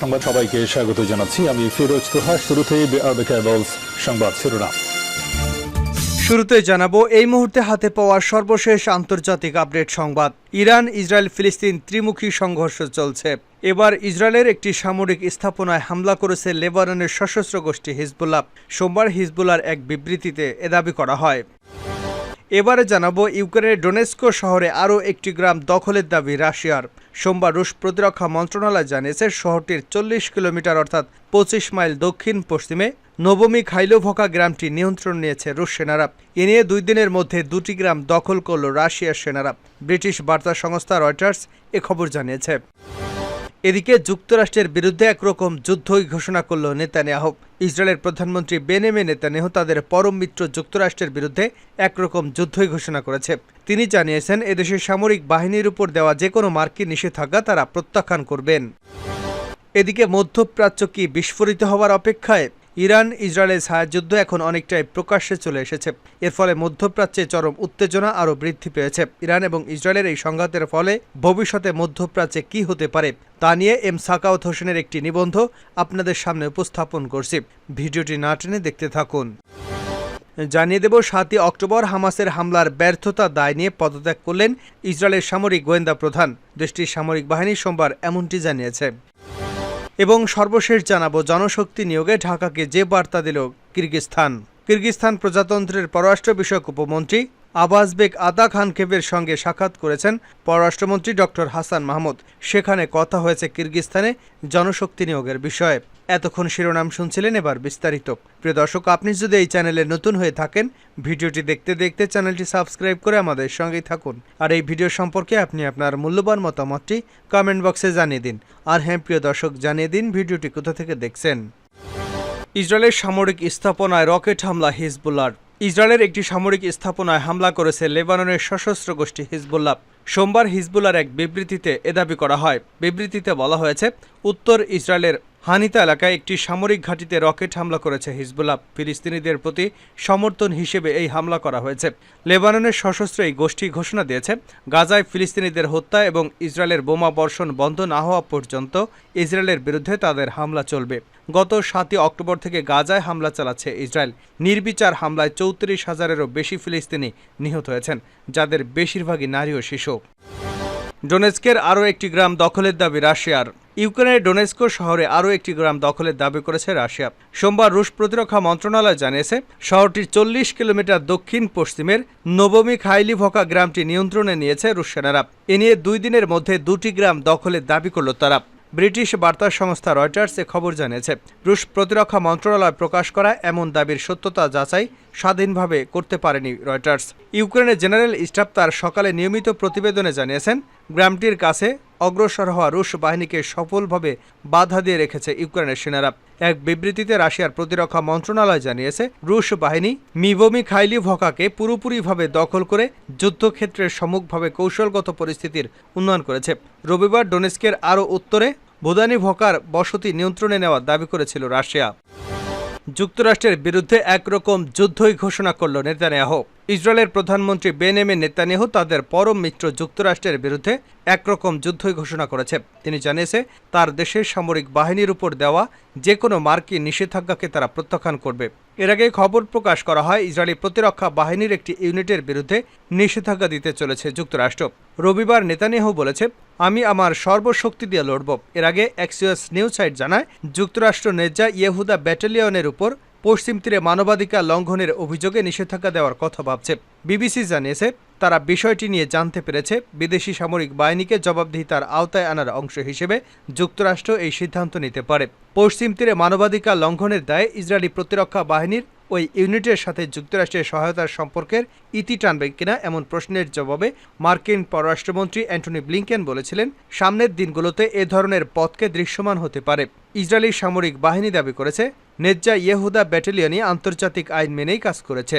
সংবাদ সবাইকে স্বাগত জানাচ্ছি। আমি ফিরোজ তোহা শুরুতেই বিআরবি সংবাদ শিরোনাম। শুরুতে জানাব, এই মুহূর্তে হাতে পাওয়া সর্বশেষ আন্তর্জাতিক আপডেট সংবাদ। ইরান, ইসরায়েল, ফিলিস্তিন ত্রিমুখী সংঘর্ষ চলছে। এবার ইসরায়েলের একটি সামরিক স্থাপনায় হামলা করেছে লেবাননের সশস্ত্র গোষ্ঠী হিজবুল্লাহ। সোমবার হিজবুল্লার এক বিবৃতিতে এ দাবি করা হয়। এবারে জানাব ইউক্রেনের ডোনেস্কো শহরে আরও একটি গ্রাম দখলের দাবি রাশিয়ার। সোমবার রুশ প্রতিরক্ষা মন্ত্রণালয় জানিয়েছে, শহরটির চল্লিশ কিলোমিটার অর্থাৎ পঁচিশ মাইল দক্ষিণ পশ্চিমে নবমী খাইলোভকা গ্রামটি নিয়ন্ত্রণ নিয়েছে রুশ সেনারা। এ নিয়ে দুই দিনের মধ্যে দুটি গ্রাম দখল করল রাশিয়ার সেনারা। ব্রিটিশ বার্তা সংস্থা রয়টার্স এ খবর জানিয়েছে। এদিকে যুক্তরাষ্ট্রের বিরুদ্ধে একরকম যুদ্ধই ঘোষণা করল নেতানিয়াহু। ইসরায়েলের প্রধানমন্ত্রী বেনেমে নেতানিয়াহু তাদের পরম মিত্র যুক্তরাষ্ট্রের বিরুদ্ধে একরকম যুদ্ধই ঘোষণা করেছে। তিনি জানিয়েছেন, এদেশের সামরিক বাহিনীর উপর দেওয়া যে কোনো মার্কিন নিষেধাজ্ঞা তারা প্রত্যাখ্যান করবেন। এদিকে মধ্যপ্রাচ্য কি বিস্ফোরিত হওয়ার অপেক্ষায়? ইরান, ইসরায়েলের ছায়াযুদ্ধ এখন অনেকটাই প্রকাশ্যে চলে এসেছে। এর ফলে মধ্যপ্রাচ্যে চরম উত্তেজনা আরও বৃদ্ধি পেয়েছে। ইরান এবং ইসরায়েলের এই সংঘাতের ফলে ভবিষ্যতে মধ্যপ্রাচ্যে কি হতে পারে, তা নিয়ে এম সাকাউত হোসেনের একটি নিবন্ধ আপনাদের সামনে উপস্থাপন করছি। ভিডিওটি না টেনে দেখতে থাকুন। জানিয়ে দেব, সাতই অক্টোবর হামাসের হামলার ব্যর্থতা দায় নিয়ে পদত্যাগ করলেন ইসরায়েলের সামরিক গোয়েন্দা প্রধান। দেশটির সামরিক বাহিনী সোমবার এমনটি জানিয়েছে। এবং সর্বশেষ জানাব, জনশক্তি নিয়োগে ঢাকাকে যে বার্তা দিল কিরগিস্তান কিরগিস্তান প্রজাতন্ত্রের পররাষ্ট্র বিষয়ক উপমন্ত্রী আবাস বেগ আদা খানকেবের সঙ্গে সাক্ষাৎ করেছেন পররাষ্ট্রমন্ত্রী ডক্টর হাসান মাহমুদ। সেখানে কথা হয়েছে কিরগিস্তানে জনশক্তি নিয়োগের বিষয়ে। এতক্ষণ শিরোনাম শুনছিলেন এবার বিস্তারিত। প্রিয় দর্শক, আপনি যদি এই চ্যানেলে নতুন হয়ে থাকেন, ভিডিওটি দেখতে দেখতে চ্যানেলটি সাবস্ক্রাইব করে আমাদের সঙ্গেই থাকুন। আর এই ভিডিও সম্পর্কে আপনি আপনার মূল্যবান মতামতটি কমেন্ট বক্সে জানিয়ে দিন। আর হ্যাঁ প্রিয় দর্শক, জানিয়ে দিন ভিডিওটি কোথা থেকে দেখছেন। ইসরায়েলের সামরিক স্থাপনায় রকেট হামলা হিজবুল্লার ইসরায়েলের একটি সামরিক স্থাপনায় হামলা করেছে লেবাননের সশস্ত্র গোষ্ঠী হিজবুল্লাহ। সোমবার হিজবুলার এক বিবৃতিতে এ দাবি করা হয়। বিবৃতিতে বলা হয়েছে, উত্তর ইসরায়েলের হানিতা এলাকায় একটি সামরিক ঘাঁটিতে রকেট হামলা করেছে হিজবুল্লাহ। ফিলিস্তিনিদের প্রতি সমর্থন হিসেবে এই হামলা করা হয়েছে। লেবাননের সশস্ত্র এই গোষ্ঠী ঘোষণা দিয়েছে, গাজায় ফিলিস্তিনিদের হত্যা এবং ইসরায়েলের বোমা বর্ষণ বন্ধ না হওয়া পর্যন্ত ইসরায়েলের বিরুদ্ধে তাদের হামলা চলবে। গত সাতই অক্টোবর থেকে গাজায় হামলা চালাচ্ছে ইসরায়েল। নির্বিচার হামলায় চৌত্রিশ হাজারেরও বেশি ফিলিস্তিনি নিহত হয়েছেন, যাদের বেশিরভাগই নারী ও শিশু। ডোনেস্কের আরও একটি গ্রাম দখলের দাবি রাশিয়ার। ইউক্রেনের ডোনেস্কো শহরে আরও একটি গ্রাম দখলের দাবি করেছে রাশিয়া। সোমবার রুশ প্রতিরক্ষা মন্ত্রণালয় জানিয়েছে, শহরটির চল্লিশ কিলোমিটার দক্ষিণ পশ্চিমের নবমী খাইলিভকা গ্রামটি নিয়ন্ত্রণে নিয়েছে রুশ সেনারা। এ নিয়ে দুই দিনের মধ্যে দুটি গ্রাম দখলের দাবি করল তারা। ব্রিটিশ বার্তা সংস্থা রয়টার্স এ খবর জানিয়েছে, রুশ প্রতিরক্ষা মন্ত্রণালয় প্রকাশ করা এমন দাবির সত্যতা যাচাই স্বাধীনভাবে করতে পারেনি রয়টার্স। ইউক্রেনের জেনারেল স্টাফ তার সকালে নিয়মিত প্রতিবেদনে জানিয়েছেন, গ্রামটির কাছে অগ্রসর হওয়া রুশ বাহিনীকে সফলভাবে বাধা দিয়ে রেখেছে ইউক্রেনের সেনারা। এক বিবৃতিতে রাশিয়ার প্রতিরক্ষা মন্ত্রণালয় জানিয়েছে, রুশ বাহিনী মিভমি খাইলি ভকাকে পুরোপুরিভাবে দখল করে যুদ্ধক্ষেত্রের সম্মুখভাবে কৌশলগত পরিস্থিতির উন্নয়ন করেছে। রবিবার ডোনেস্কের আরও উত্তরে ভুদানি ভকার বসতি নিয়ন্ত্রণে নেওয়ার দাবি করেছিল রাশিয়া। যুক্তরাষ্ট্রের বিরুদ্ধে একরকম যুদ্ধই ঘোষণা করল নেতানিয়াহু। ইসরায়েলের প্রধানমন্ত্রী বেনেমে নেতানিয়াহু তাদের পরম মিত্র যুক্তরাষ্ট্রের বিরুদ্ধে একরকম যুদ্ধই ঘোষণা করেছে। তিনি জানিয়েছে, তার দেশের সামরিক বাহিনীর উপর দেওয়া যে কোনো মার্কিন নিষেধাজ্ঞাকে তারা প্রত্যাখ্যান করবে। এর আগে খবর প্রকাশ করা হয়, ইসরায়েলি প্রতিরক্ষা বাহিনীর একটি ইউনিটের বিরুদ্ধে নিষেধাজ্ঞা দিতে চলেছে যুক্তরাষ্ট্র। রবিবার নেতানিয়াহু বলেছে, আমি আমার সর্বশক্তি দিয়ে লড়ব। এর আগে এক্সিওস নিউজ সাইট জানায়, যুক্তরাষ্ট্র নেজা ইয়েহুদা ব্যাটালিয়নের উপর পশ্চিম তীরে মানবাধিকার লঙ্ঘনের অভিযোগে নিষেধাজ্ঞা দেওয়ার কথা ভাবছে। বিবিসি জানিয়েছে, তারা বিষয়টি নিয়ে জানতে পেরেছে। বিদেশি সামরিক বাহিনীকে জবাবদিহিতার আওতায় আনার অংশ হিসেবে যুক্তরাষ্ট্র এই সিদ্ধান্ত নিতে পারে। পশ্চিম তীরে মানবাধিকার লঙ্ঘনের দায়ে ইসরায়েলি প্রতিরক্ষা বাহিনীর ওই ইউনিটের সাথে যুক্তরাষ্ট্রের সহায়তার সম্পর্কের ইতি টানবে কিনা এমন প্রশ্নের জবাবে মার্কিন পররাষ্ট্রমন্ত্রী অ্যান্টনি ব্লিংকেন বলেছিলেন, সামনের দিনগুলোতে এ ধরনের পথকে দৃশ্যমান হতে পারে। ইসরায়েলি সামরিক বাহিনী দাবি করেছে নেজ্জা ইয়েহুদা ব্যাটালিয়নই আন্তর্জাতিক আইন মেনেই কাজ করেছে।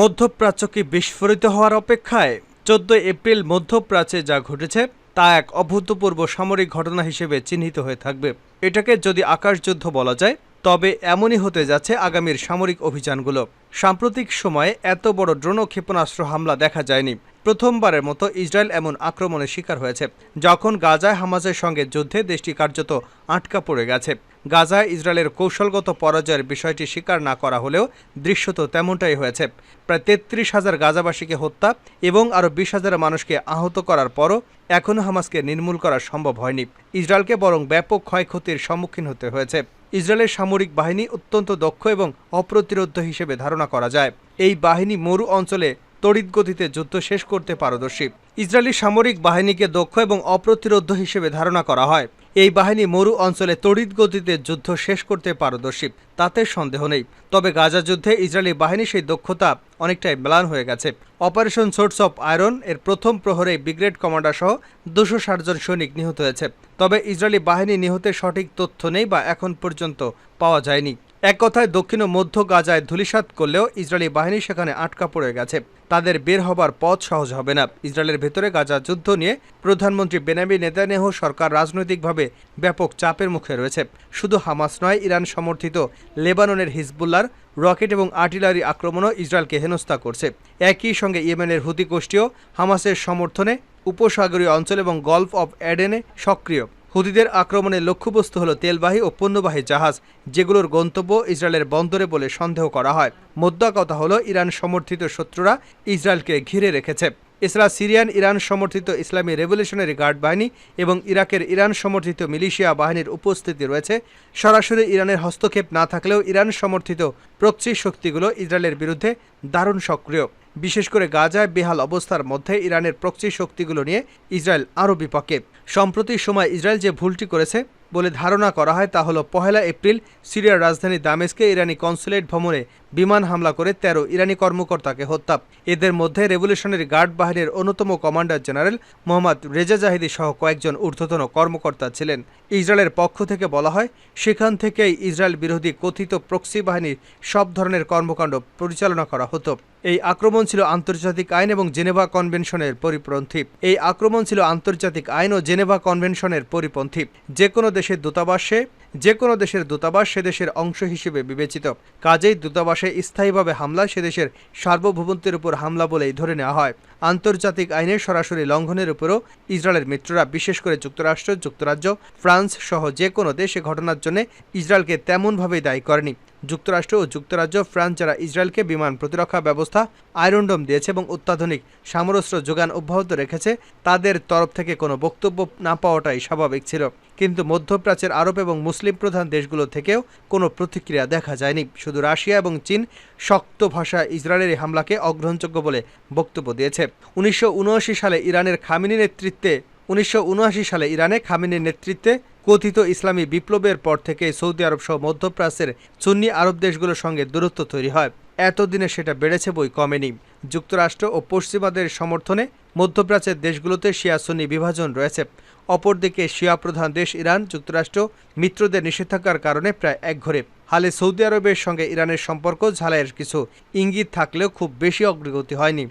মধ্যপ্রাচ্য কি বিস্ফোরিত হওয়ার অপেক্ষায় চোদ্দ এপ্রিল মধ্যপ্রাচ্যে যা ঘটেছে, তা এক অভূতপূর্ব সামরিক ঘটনা হিসেবে চিহ্নিত হয়ে থাকবে। এটাকে যদি আকাশযুদ্ধ বলা যায়, তবে এমনই হতে যাচ্ছে আগামীর সামরিক অভিযানগুলো। সাম্প্রতিক সময়ে এত বড় ড্রোন ক্ষেপণাস্ত্র হামলা দেখা যায়নি। প্রথমবারের মতো ইসরায়েল এমন আক্রমণের শিকার হয়েছে, যখন গাজায় হামাজের সঙ্গে যুদ্ধে দেশটি কার্যত আটকা পড়ে গেছে। গাজায় ইসরায়েলের কৌশলগত পরাজয়ের বিষয়টি স্বীকার না করা হলেও দৃশ্যত তেমনটাই হয়েছে। প্রায় তেত্রিশ হাজার গাজাবাসীকে হত্যা এবং আরও বিশ হাজার মানুষকে আহত করার পরও এখনও হামাসকে নির্মূল করা সম্ভব হয়নি। ইসরায়েলকে বরং ব্যাপক ক্ষয়ক্ষতির সম্মুখীন হতে হয়েছে। ইসরায়েলের সামরিক বাহিনী অত্যন্ত দক্ষ এবং অপ্রতিরোধ হিসেবে ধারণা করা যায়। এই বাহিনী মরু অঞ্চলে তড়িৎ গতিতে যুদ্ধ শেষ করতে পারদর্শী। ইসরায়েলি সামরিক বাহিনীকে দক্ষ এবং অপ্রতিরোধ হিসেবে ধারণা করা হয়। এই বাহিনী মরু অঞ্চলে তড়িৎ গতিতে যুদ্ধ শেষ করতে পারদর্শী, তাতে সন্দেহ নেই। তবে গাজা যুদ্ধে ইসরায়েলি বাহিনীর সেই দক্ষতা অনেকটাই ম্লান হয়ে গেছে। অপারেশন সোর্স অফ আয়রন এর প্রথম প্রহরে ব্রিগেড কমান্ডার সহ দুশো জন সৈনিক নিহত হয়েছে। তবে ইসরায়েলি বাহিনী নিহতের সঠিক তথ্য নেই বা এখন পর্যন্ত পাওয়া যায়নি। এক কথায় দক্ষিণ ও মধ্য গাজায় ধূলিসাৎ করলেও ইসরায়েলি বাহিনী সেখানে আটকা পড়ে গেছে। তাদের বের হবার পথ সহজ হবে না। ইসরায়েলের ভেতরে গাজা যুদ্ধ নিয়ে প্রধানমন্ত্রী বেনামি নেতানিয়াহু সরকার রাজনৈতিকভাবে ব্যাপক চাপের মুখে রয়েছে। শুধু হামাস নয়, ইরান সমর্থিত লেবাননের হিজবুল্লার রকেট এবং আর্টিলারি আক্রমণও ইসরায়েলকে হেনস্থা করছে। একই সঙ্গে ইয়েমেনের হুতি গোষ্ঠীও হামাসের সমর্থনে উপসাগরীয় অঞ্চল এবং গলফ অব অ্যাডেনে সক্রিয়। হুতিদের আক্রমণের লক্ষ্যবস্তু হল তেলবাহী ও পণ্যবাহী জাহাজ, যেগুলোর গন্তব্য ইসরায়েলের বন্দরে বলে সন্দেহ করা হয়। মোদ্দা কথা হল ইরান সমর্থিত শত্রুরা ইসরায়েলকে ঘিরে রেখেছে। এছাড়া সিরিয়ান ইরান সমর্থিত ইসলামী রেভলিউশনারি গার্ড বাহিনী এবং ইরাকের ইরান সমর্থিত মিলিশিয়া বাহিনীর উপস্থিতি রয়েছে। সরাসরি ইরানের হস্তক্ষেপ না থাকলেও ইরান সমর্থিত প্রক্সি শক্তিগুলো ইসরায়েলের বিরুদ্ধে দারুণ সক্রিয়। বিশেষ করে গাজায় বেহাল অবস্থার মধ্যে ইরানের প্রক্সি শক্তিগুলো নিয়ে ইসরায়েল আরও বিপক্ষে। সম্প্রতি সময় ইসরায়েল যে ভুলটি করেছে বলে ধারণা করা হয় তা হল পহেলা এপ্রিল সিরিয়ার রাজধানী দামেস্কে ইরানি কনসুলেট ভবনে বিমান হামলা করে তেরো ইরানি কর্মকর্তাকে হত্যা। এদের মধ্যে রেভলিউশনারি গার্ড বাহিনীর অন্যতম commander general Mohammad Reza Zahedi সহ কয়েকজন ঊর্ধ্বতন কর্মকর্তা ছিলেন। ইসরায়েলের পক্ষ থেকে বলা হয়, সেখান থেকেই ইসরায়েল বিরোধী কথিত প্রক্সি বাহিনীর সব ধরনের কর্মকাণ্ড পরিচালনা করা হতো। এই আক্রমণ ছিল আন্তর্জাতিক আইন এবং জেনেভা কনভেনশনের পরিপন্থী। এই আক্রমণ ছিল আন্তর্জাতিক আইন ও জেনেভা কনভেনশনের পরিপন্থী। যে কোনো দেশের দূতাবাসে যে কোনো দেশের দূতাবাস সে দেশের অংশ হিসেবে বিবেচিত। কাজেই দূতাবাসে স্থায়ীভাবে হামলা সে দেশের সার্বভৌমত্বের উপর হামলা বলেই ধরে নেওয়া হয়। আন্তর্জাতিক আইনের সরাসরি লঙ্ঘনের উপরও ইসরায়েলের মিত্ররা, বিশেষ করে যুক্তরাষ্ট্র, যুক্তরাজ্য, ফ্রান্স সহ যে কোনো দেশে ঘটনার জন্য ইসরায়েলকে তেমনভাবেই দায়ী করেনি। যুক্তরাষ্ট্র ও যুক্তরাজ্য, ফ্রান্স যারা ইসরায়েলকে বিমান প্রতিরক্ষা ব্যবস্থা, আয়রনডোম দিয়েছে এবং অত্যাধুনিক সামরস্ত্র যোগান অব্যাহত রেখেছে, তাদের তরফ থেকে কোনো বক্তব্য না পাওয়াটাই স্বাভাবিক ছিল। কিন্তু মধ্যপ্রাচ্যের আরব এবং মুসলিম প্রধান দেশগুলো থেকেও কোনো প্রতিক্রিয়া দেখা যায়নি। শুধু রাশিয়া এবং চীন শক্ত ভাষা ইসরায়েলের হামলাকে অগ্রহণযোগ্য বলে বক্তব্য দিয়েছে। উনিশশো উনআশি সালে ইরানের খামিনি নেতৃত্বে, উনিশশো উনআশি সালে ইরানে খামিনের নেতৃত্বে কথিত ইসলামী বিপ্লবের পর থেকে সৌদি আরব সহ মধ্যপ্রাচ্যের সুন্নি আরব দেশগুলোর সঙ্গে দূরত্ব তৈরি হয়। এতদিনে সেটা বেড়েছে বই কমেনি। যুক্তরাষ্ট্র ও পশ্চিমাদের সমর্থনে মধ্যপ্রাচ্যের দেশগুলোতে শিয়া সুন্নি বিভাজন রয়েছে। অপরদিকে শিয়া প্রধান দেশ ইরান, যুক্তরাষ্ট্র মিত্রদের নিষেধাজ্ঞার কারণে প্রায় একঘরে। হালে সৌদি আরবের সঙ্গে ইরানের সম্পর্ক ঝালাইয়ের কিছু ইঙ্গিত থাকলেও খুব বেশি অগ্রগতি হয়নি।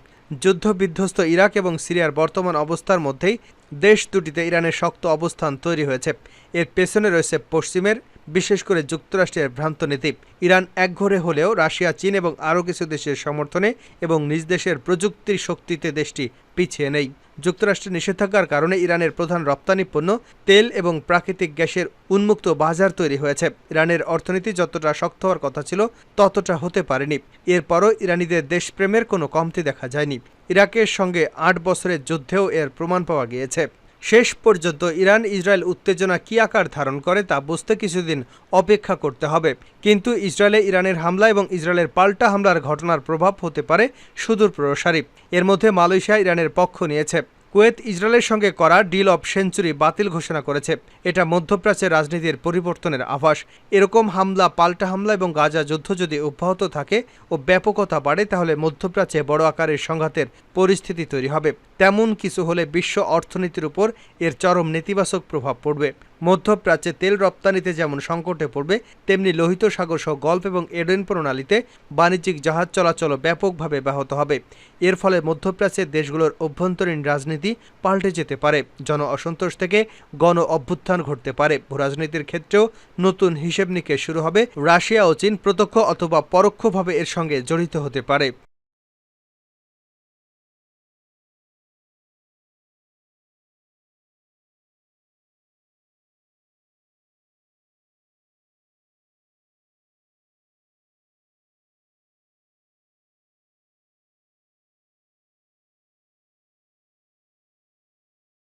যুদ্ধবিধ্বস্ত ইরাক এবং সিরিয়ার বর্তমান অবস্থার মধ্যেই দেশ দুটিতে ইরানের শক্ত অবস্থান তৈরি হয়েছে। এর পেছনে রয়েছে পশ্চিমের বিশেষ করে যুক্তরাষ্ট্রের ভ্রান্ত নীতি ইরান একঘরে হলেও রাশিয়া, চীন এবং আরও কিছু দেশের সমর্থনে এবং নিজ দেশের প্রযুক্তির শক্তিতে দেশটি পিছিয়ে নেই। যুক্তরাষ্ট্রের নিষেধাজ্ঞার কারণে ইরানের প্রধান রপ্তানি পণ্য তেল এবং প্রাকৃতিক গ্যাসের উন্মুক্ত বাজার তৈরি হয়েছে। ইরানের অর্থনীতি যতটা শক্ত হওয়ার কথা ছিল, ততটা হতে পারেনি। এরপরও ইরানিদের দেশপ্রেমের কোনো কমতি দেখা যায়নি। ইরাকের সঙ্গে আট বছরের যুদ্ধেও এর প্রমাণ পাওয়া গিয়েছে। শেষ পর্যন্ত ইরান ইসরায়েল উত্তেজনা কী আকার ধারণ করে তা বুঝতে কিছুদিন অপেক্ষা করতে হবে। কিন্তু ইসরায়েলে ইরানের হামলা এবং ইসরায়েলের পাল্টা হামলার ঘটনার প্রভাব হতে পারে সুদূর প্রসারী এর মধ্যে মালয়েশিয়া ইরানের পক্ষ নিয়েছে। কুয়েত ইসরায়েলের সঙ্গে করা ডিল অফ সেঞ্চুরি বাতিল ঘোষণা করেছে। এটা মধ্যপ্রাচ্যের রাজনীতির পরিবর্তনের আভাস। এরকম হামলা, পাল্টা হামলা এবং গাজা যুদ্ধ যদি অব্যাহত থাকে ও ব্যাপকতা বাড়ে, তাহলে মধ্যপ্রাচ্যে বড় আকারের সংঘাতের পরিস্থিতি তৈরি হবে। তেমন কিছু হলে বিশ্ব অর্থনীতির উপর এর চরম নেতিবাচক প্রভাব পড়বে। মধ্যপ্রাচ্যে তেল রপ্তানিতে যেমন সংকটে পড়বে, তেমনি লোহিত সাগর সহ গল্ফ এবং এডেন প্রণালীতে বাণিজ্যিক জাহাজ চলাচলও ব্যাপকভাবে ব্যাহত হবে। এর ফলে মধ্যপ্রাচ্যের দেশগুলোর অভ্যন্তরীণ রাজনীতি পাল্টে যেতে পারে। জন অসন্তোষ থেকে গণ অভ্যুত্থান ঘটতে পারে। ভূরাজনীতির ক্ষেত্রেও নতুন হিসেব নিকেশ শুরু হবে। রাশিয়া ও চীন প্রত্যক্ষ অথবা পরোক্ষভাবে এর সঙ্গে জড়িত হতে পারে।